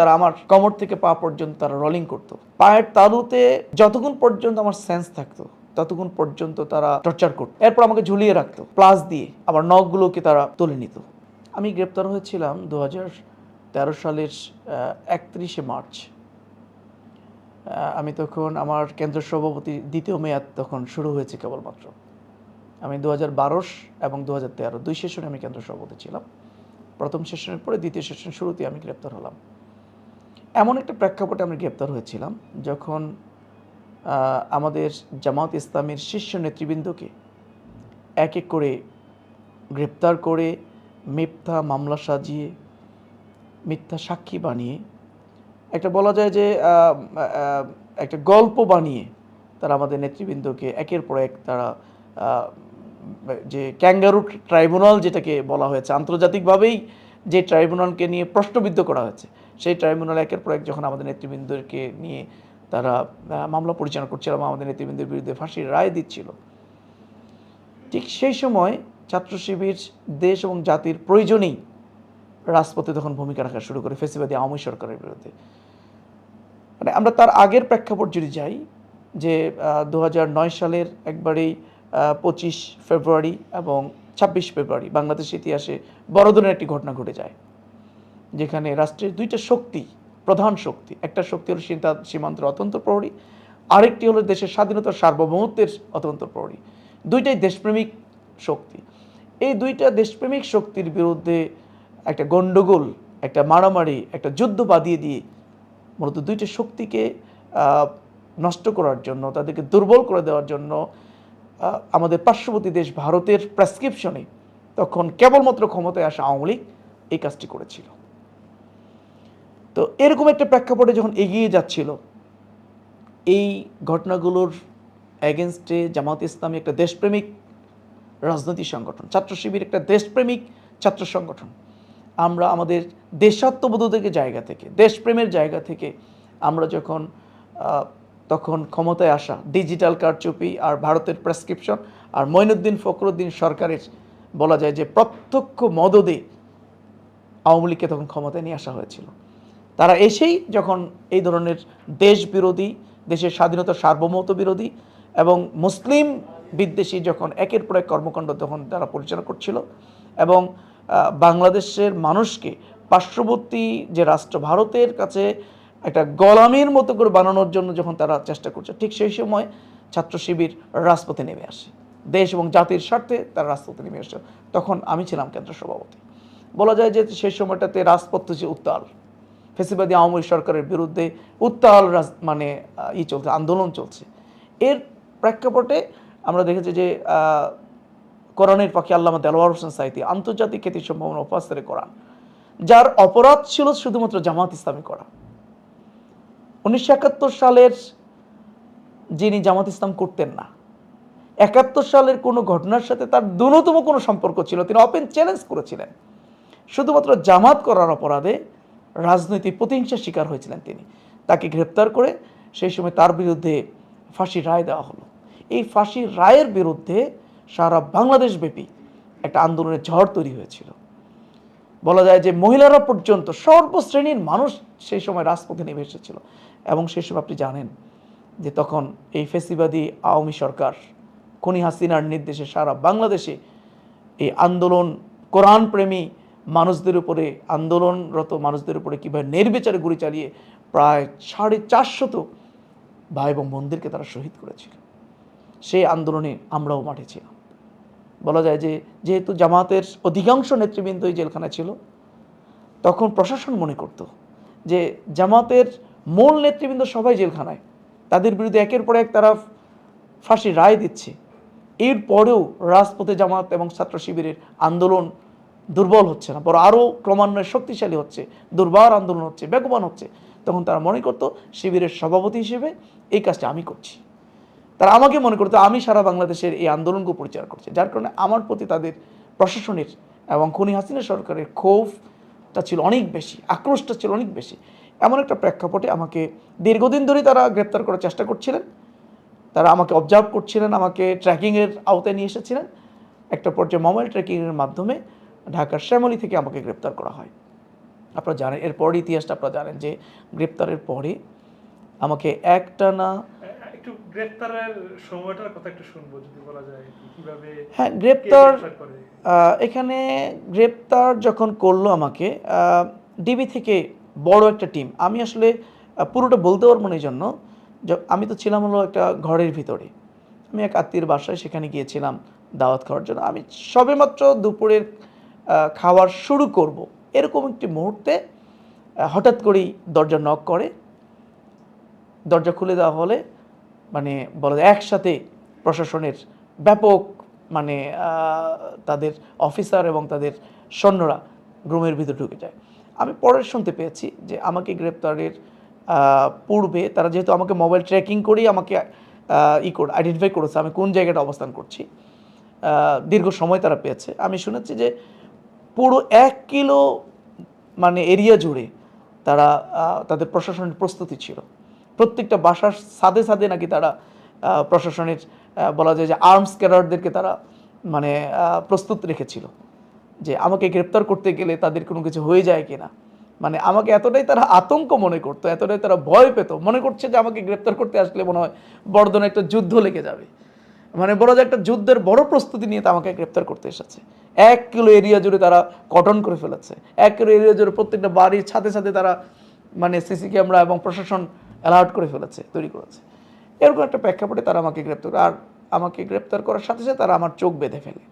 তারা আমার কমর থেকে পা পর্যন্ত তারা রলিং করতো। পায়ের তালুতে যতক্ষণ পর্যন্ত আমার সেন্স থাকতো, ততক্ষণ পর্যন্ত তারা টর্চার করতো। এরপর আমাকে ঝুলিয়ে রাখতো প্লাস দিয়ে আবার নখগুলোকে তারা তুলে নিত। আমি গ্রেপ্তার হয়েছিলাম দু তেরো সালের একত্রিশে মার্চ। আমি তখন আমার কেন্দ্র সভাপতি দ্বিতীয় মেয়াদ তখন শুরু হয়েছে কেবলমাত্র। আমি দু হাজার এবং দু হাজার তেরো, দুই সেশনে আমি কেন্দ্র সভাপতি ছিলাম। প্রথম সেশনের পরে দ্বিতীয় সেশন শুরুতে আমি গ্রেপ্তার হলাম। এমন একটা প্রেক্ষাপটে আমি গ্রেপ্তার হয়েছিলাম যখন আমাদের জামাত ইসলামের শীর্ষ নেতৃবৃন্দকে এক এক করে গ্রেপ্তার করে মিথ্যা মামলা সাজিয়ে, মিথ্যা সাক্ষী বানিয়ে, একটা বলা যায় যে একটা গল্প বানিয়ে তারা আমাদের নেতৃবৃন্দকে একের পর এক তারা যে ক্যাঙ্গারু ট্রাইব্যুনাল যেটাকে বলা হয়েছে, আন্তর্জাতিকভাবেই যে ট্রাইব্যুনালকে নিয়ে প্রশ্নবিদ্ধ করা হয়েছে। সেই ট্রাইব্যুনাল একের পর এক যখন আমাদের নেতৃবৃন্দকে নিয়ে তারা মামলা পরিচালনা করছিল এবং আমাদের নেতৃবৃন্দের বিরুদ্ধে ফাঁসির রায় দিচ্ছিল, ঠিক সেই সময় ছাত্র শিবির দেশ এবং জাতির প্রয়োজনেই রাজপথে তখন ভূমিকা রাখা শুরু করে ফেসিবাদী আওয়ামী সরকারের বিরুদ্ধে। মানে আমরা তার আগের প্রেক্ষাপট যদি যাই, যে দু সালের একবারেই পঁচিশ ফেব্রুয়ারি এবং ছাব্বিশ ফেব্রুয়ারি বাংলাদেশ ইতিহাসে বড় ধরনের একটি ঘটনা ঘটে যায়। যেখানে রাষ্ট্রের দুইটা শক্তি, প্রধান শক্তি, একটা শক্তি হলো সীমান্তের অতন্ত্র প্রহরী, আরেকটি হলো দেশের স্বাধীনতার সার্বভৌমত্বের অতন্ত্র প্রহরী। দুইটাই দেশপ্রেমিক শক্তি। এই দুইটা দেশপ্রেমিক শক্তির বিরুদ্ধে একটা গণ্ডগোল একটা মারামারি, একটা যুদ্ধ বাঁধিয়ে দিয়ে মূলত দুইটা শক্তিকে নষ্ট করার জন্য, তাদেরকে দুর্বল করে দেওয়ার জন্য আমাদের পার্শ্ববর্তী দেশ ভারতের প্রেসক্রিপশনে তখন কেবলমাত্র ক্ষমতায় আসা আওয়ামী লীগ এই কাজটি করেছিল। তো এরকম একটা প্রেক্ষাপটে যখন এগিয়ে যাচ্ছিল, এই ঘটনাগুলোর অ্যাগেনস্টে জামাত ইসলামী একটা দেশপ্রেমিক রাজনৈতিক সংগঠন, ছাত্র শিবির একটা দেশপ্রেমিক ছাত্র সংগঠন। আমরা আমাদের দেশাত্মবোধক জায়গা থেকে, দেশপ্রেমের জায়গা থেকে আমরা যখন তখন ক্ষমতায় আসা ডিজিটাল কারচুপি আর ভারতের প্রেসক্রিপশন আর মঈনুদ্দিন ফখরুদ্দিন সরকারের বলা যায় যে প্রত্যক্ষ মদদে আওয়ামী লীগকে তখন ক্ষমতায় নিয়ে আসা হয়েছিল। তারা এসেই যখন এই ধরনের দেশ বিরোধী দেশের স্বাধীনতা সার্বভৌমত্ব বিরোধী এবং মুসলিম বিদ্বেষী যখন একের পর এক কর্মকাণ্ড তখন তারা পরিচালনা করছিল এবং বাংলাদেশের মানুষকে পার্শ্ববর্তী যে রাষ্ট্র ভারতের কাছে একটা গোলামির মতো করে বানানোর জন্য যখন তারা চেষ্টা করছে, ঠিক সেই সময় ছাত্র শিবির রাজপথে নেমে আসে। দেশ এবং জাতির স্বার্থে তারা রাজপথে নেমে আসে। তখন আমি ছিলাম কেন্দ্র সভাপতি বলা যায় যে সেই সময়টাতে রাজপথ যে উত্তাল। ফেসিবাদী আওয়ামী সরকারের বিরুদ্ধে উত্তাল মানে ই চলছে, আন্দোলন চলছে। এর প্রেক্ষাপটে আমরা দেখেছি যে কোরআনের পাখি আল্লামা দেলোয়ার হোসেন সাইতি আন্তর্জাতিক খ্যাতি সম্ভাবনা উপাস্তরে কোরআন, যার অপরাধ ছিল শুধুমাত্র জামাত ইসলামী করা। উনিশশো একাত্তর সালের যিনি জামাত ইসলাম করতেন না, একাত্তর সালের কোনো ঘটনার সাথে তার ন্যূনতম কোনো সম্পর্ক ছিল তিনি অপেন চ্যালেঞ্জ করেছিলেন। শুধুমাত্র জামাত করার অপরাধে রাজনৈতিক প্রতিহিংসার শিকার হয়েছিলেন তিনি। তাকে গ্রেপ্তার করে সেই সময় তার বিরুদ্ধে ফাঁসির রায় দেওয়া হলো। এই ফাঁসির রায়ের বিরুদ্ধে সারা বাংলাদেশ ব্যাপী একটা আন্দোলনের ঝড় তৈরি হয়েছিল। বলা যায় যে মহিলারা পর্যন্ত সর্বশ্রেণীর মানুষ সেই সময় রাজপথে নেমে এসেছিল। এবং সেই সময় আপনি জানেন যে তখন এই ফেসিবাদী আওয়ামী সরকার খনি হাসিনার নির্দেশে সারা বাংলাদেশে এই আন্দোলন কোরআন প্রেমী মানুষদের উপরে, আন্দোলনরত মানুষদের উপরে কীভাবে নির্বিচারে গুলি চালিয়ে প্রায় সাড়ে চারশত ভাই এবং বোনদেরকে তারা শহীদ করেছিল। সেই আন্দোলনে আমরাও মাঠে ছিলাম। বলা যায় যে, যেহেতু জামাতের অধিকাংশ নেতৃবৃন্দ নেতৃবৃন্দই জেলখানায় ছিল, তখন প্রশাসন মনে করত যে, জামাতের মূল নেতৃবৃন্দ সবাই জেলখানায়। তাদের বিরুদ্ধে একের পর এক তারা ফাঁসির রায় দিচ্ছে। এরপরেও রাজপথে জামাত এবং ছাত্র শিবিরের আন্দোলন দুর্বল হচ্ছে না বড় আরও ক্রমান্বয়ে শক্তিশালী হচ্ছে, দুর্বার আন্দোলন হচ্ছে, বেগবান হচ্ছে। তখন তারা মনে করতো, শিবিরের সভাপতি হিসেবে এই কাজটা আমি করছি। তারা আমাকে মনে করতো, আমি সারা বাংলাদেশের এই আন্দোলনকে পরিচালনা করছি। যার কারণে আমার প্রতি তাদের প্রশাসনের এবং খনি হাসিনা সরকারের ক্ষোভটা ছিল অনেক বেশি, আক্রোশটা ছিল অনেক বেশি। এমন একটা প্রেক্ষাপটে আমাকে দীর্ঘদিন ধরেই তারা গ্রেপ্তার করার চেষ্টা করছিলেন। তারা আমাকে অবজার্ভ করছিলেন, আমাকে ট্র্যাকিংয়ের আওতায় নিয়ে এসেছিলেন। একটা পর্যায়ে মোবাইল ট্র্যাকিংয়ের মাধ্যমে ঢাকার শ্যামলী থেকে আমাকে গ্রেপ্তার করা হয়। আপনারা জানেন এরপর ইতিহাসটা আপনারা জানেন যে গ্রেপ্তারের পরে আমাকে একটানা একটু গ্রেপ্তারের সময়টার কথা একটু শুনব যদি বলা যায় কীভাবে হ্যাঁ গ্রেপ্তার এখানে গ্রেপ্তার যখন করল আমাকে ডিবি থেকে বড় একটা টিম। আমি আসলে পুরোটা বলতে পারব না এই জন্য আমি তো ছিলাম হলো একটা ঘরের ভিতরে। আমি এক আত্মীয়ের বাসায় সেখানে গিয়েছিলাম দাওয়াত খাওয়ার জন্য। আমি সবেমাত্র দুপুরের খাওয়ার শুরু করব। এরকম একটি মুহূর্তে হঠাৎ করেই দরজা নক করে। দরজা খুলে দেওয়া হলে মানে বলা যায় একসাথে প্রশাসনের ব্যাপক মানে তাদের অফিসার এবং তাদের সৈন্যরা রুমের ভিতরে ঢুকে যায়। আমি পরে শুনতে পেয়েছি যে আমাকে গ্রেপ্তারের পূর্বে তারা যেহেতু আমাকে মোবাইল ট্র্যাকিং করেই আমাকে ই করে আইডেন্টিফাই করেছে আমি কোন জায়গাটা অবস্থান করছি দীর্ঘ সময় তারা পেয়েছে। আমি শুনেছি যে পুরো এক কিলো মানে এরিয়া জুড়ে তারা তাদের প্রশাসনের প্রস্তুতি ছিল। প্রত্যেকটা বাসার সাদে সাদে নাকি তারা প্রশাসনের বলা যায় যে আর্মস ক্যাডারদেরকে তারা মানে প্রস্তুত রেখেছিল। যে আমাকে গ্রেপ্তার করতে গেলে তাদের কোনো কিছু হয়ে যায় কিনা। মানে আমাকে এতটাই তারা আতঙ্ক মনে করতো, এতটাই তারা ভয় পেত, মনে করছে যে আমাকে গ্রেপ্তার করতে আসলে মনে হয় বড় একটা যুদ্ধ লেগে যাবে। মানে বড় যে একটা যুদ্ধের বড় প্রস্তুতি নিয়ে তা আমাকে গ্রেপ্তার করতে এসেছে। এক কিলো এরিয়া জুড়ে তারা কটন করে ফেলেছে। এক কিলো এরিয়া জুড়ে প্রত্যেকটা বাড়ির সাথে সাথে তারা মানে সিসি ক্যামেরা এবং প্রশাসন অ্যালার্ট করে ফেলেছে, তৈরি করেছে। এরকম একটা প্রেক্ষাপটে তারা আমাকে গ্রেপ্তার, আর আমাকে গ্রেপ্তার করার সাথে সাথে তারা আমার চোখ বেঁধে ফেলে।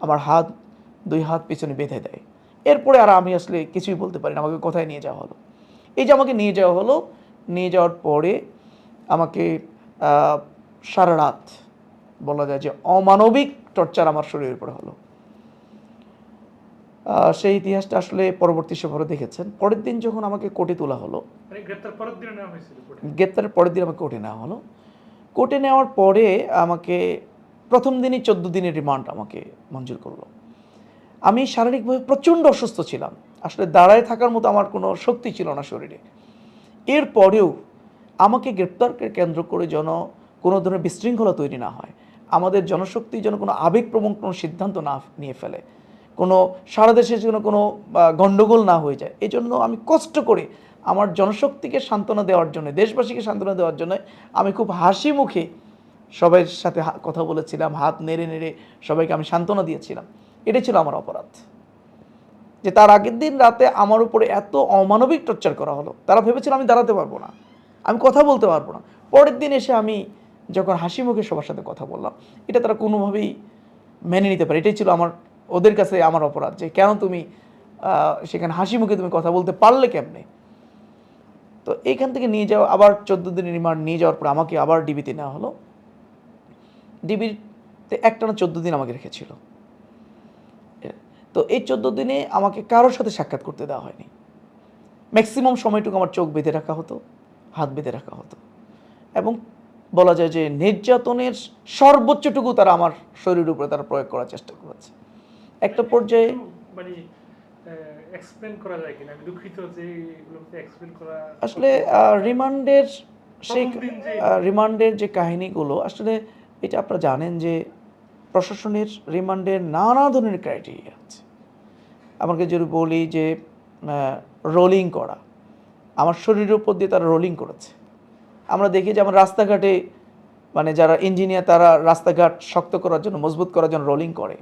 আমার হাত, দুই হাত পিছনে বেঁধে দেয়। এরপরে আর আমি আসলে কিছুই বলতে পারি না, আমাকে কোথায় নিয়ে যাওয়া হলো? এই যে আমাকে নিয়ে যাওয়া হলো, নিয়ে যাওয়ার পরে আমাকে সারা রাত বলা যায় যে অমানবিক টর্চার আমার শরীরের উপরে হলো। সেই ইতিহাসটা আসলে পরবর্তী সময়ে দেখেছেন। পরের দিন যখন আমাকে কোর্টে তোলা হলো মানে গ্রেপ্তার পরের দিনে পরের আমাকে কোর্টে নেওয়া হলো। কোর্টে নেওয়ার পরে আমাকে প্রথম দিনই চোদ্দ দিনের রিমান্ড আমাকে মঞ্জুর করল। আমি শারীরিকভাবে প্রচণ্ড অসুস্থ ছিলাম। আসলে দাঁড়ায় থাকার মতো আমার কোনো শক্তি ছিল না শরীরে। এরপরেও আমাকে গ্রেপ্তারকে কেন্দ্র করে যেন কোনো ধরনের বিশৃঙ্খলা তৈরি না হয়। আমাদের জনশক্তি যেন কোনো আবেগপ্রবণ কোনো সিদ্ধান্ত না নিয়ে ফেলে। কোনো, সারা দেশে যেন কোনো গণ্ডগোল না হয়ে যায়। এই জন্য আমি কষ্ট করে আমার জনশক্তিকে সান্ত্বনা দেওয়ার জন্য, দেশবাসীকে সান্ত্বনা দেওয়ার জন্য আমি খুব হাসি মুখে সবাই সাথে কথা বলেছিলাম, হাত নেড়ে নেড়ে সবাইকে আমি সান্ত্বনা দিয়েছিলাম। এটাই ছিল আমার অপরাধ। যে তার আগের দিন রাতে আমার উপরে এত অমানবিক টর্চার করা হলো, তারা ভেবেছিল আমি দাঁড়াতে পারব না, আমি কথা বলতে পারব না। পরের দিন এসে আমি যখন হাসি মুখে সবার সাথে কথা বললাম, এটা তারা কোনোভাবেই মেনে নিতে পারে, এটাই ছিল আমার ওদের কাছে আমার অপরাধ যে কেন তুমি সেখানে হাসি মুখে তুমি কথা বলতে পারলে কেমনে? তো এইখান থেকে নিয়ে যাওয়া, আবার চোদ্দ দিনের রিমান্ড নিয়ে যাওয়ার পর আমাকে আবার ডিবিতে নেওয়া হলো। ডিবিতে একটানা চোদ্দ দিন আমাকে রেখেছিল। তো এই চোদ্দ দিনে আমাকে কারোর সাথে সাক্ষাৎ করতে দেওয়া হয়নি। ম্যাক্সিমাম সময়টুকু আমার চোখ বেঁধে রাখা হতো, হাত বেঁধে রাখা হতো। এবং বলা যায় যে নির্যাতনের সর্বোচ্চটুকু তারা আমার শরীরের উপরে তারা প্রয়োগ করার চেষ্টা করেছে। একটা পর্যায়ে মানে এক্সপ্লেন করা যায় কিনা? আমি দুঃখিত যে করা আসলে রিমান্ডের সেই রিমান্ডের যে কাহিনীগুলো আসলে এটা আপনারা জানেন যে প্রশাসনের রিমান্ডের নানা ধরনের ক্রাইটেরিয়া আছে। আমাকে যদি বলি যে রোলিং করা আমার শরীরের উপর দিয়ে তারা রোলিং করেছে। আমরা দেখি যে আমার রাস্তাঘাটে মানে যারা ইঞ্জিনিয়ার তারা রাস্তাঘাট শক্ত করার জন্য মজবুত করার জন্য রোলিং করে।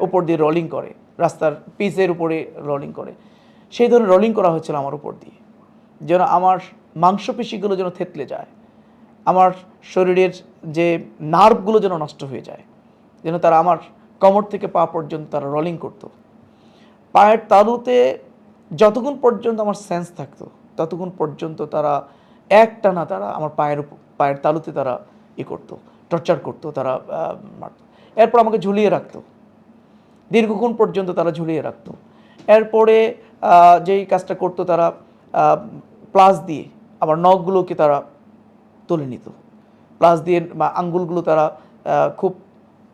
উপরে দিয়ে রোলিং করে। রাস্তার পিচের উপরে রোলিং করে। সেই ধরনের রোলিং করা হয়েছিল আমার উপর দিয়ে। যেন আমার মাংসপেশিগুলো যেন থেতলে যায়। আমার শরীরের যে নার্ভগুলো যেন নষ্ট হয়ে যায়। যেন তারা আমার কমর থেকে পা পর্যন্ত তারা রোলিং করতো। পায়ের তালুতে যতক্ষণ পর্যন্ত আমার সেন্স থাকতো ততক্ষণ পর্যন্ত তারা একটানা তারা আমার পায়ের পায়ের তালুতে তারা ই করতো, টর্চার করতো, তারা মারতো। এরপর আমাকে ঝুলিয়ে রাখতো। দীর্ঘক্ষণ পর্যন্ত তারা ঝুলিয়ে রাখতো। এরপরে যেই কাজটা করতো তারা প্লাস দিয়ে আবার নখগুলোকে তারা তুলে নিত। প্লাস দিয়ে বা আঙ্গুলগুলো তারা খুব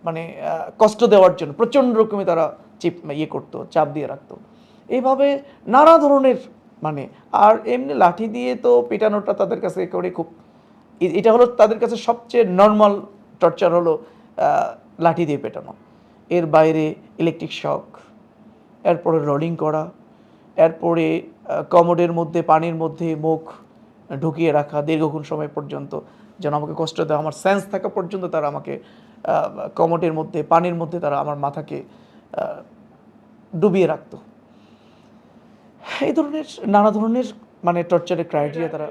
মানে কষ্ট দেওয়ার জন্য প্রচণ্ড রকমের তারা চিপ ইয়ে করতো, চাপ দিয়ে রাখতো। এইভাবে নানা ধরনের মানে আর এমনি লাঠি দিয়ে তো পেটানোটা তাদের কাছে একেবারে খুব এটা হলো তাদের কাছে সবচেয়ে নর্মাল টর্চার হলো লাঠি দিয়ে পেটানো। এর বাইরে ইলেকট্রিক শক এরপরে রোলিং করা এরপরে কমোডের মধ্যে পানির মধ্যে মুখ ঢুকিয়ে রাখা দীর্ঘক্ষণ সময় পর্যন্ত। যেন আমাকে কষ্ট দেয় আমার সেন্স থাকা পর্যন্ত তারা আমাকে কমোডের মধ্যে পানির মধ্যে তারা আমার মাথাকে ডুবিয়ে রাখতো। এই ধরনের নানা ধরনের মানে টর্চারের ক্রাইটেরিয়া তারা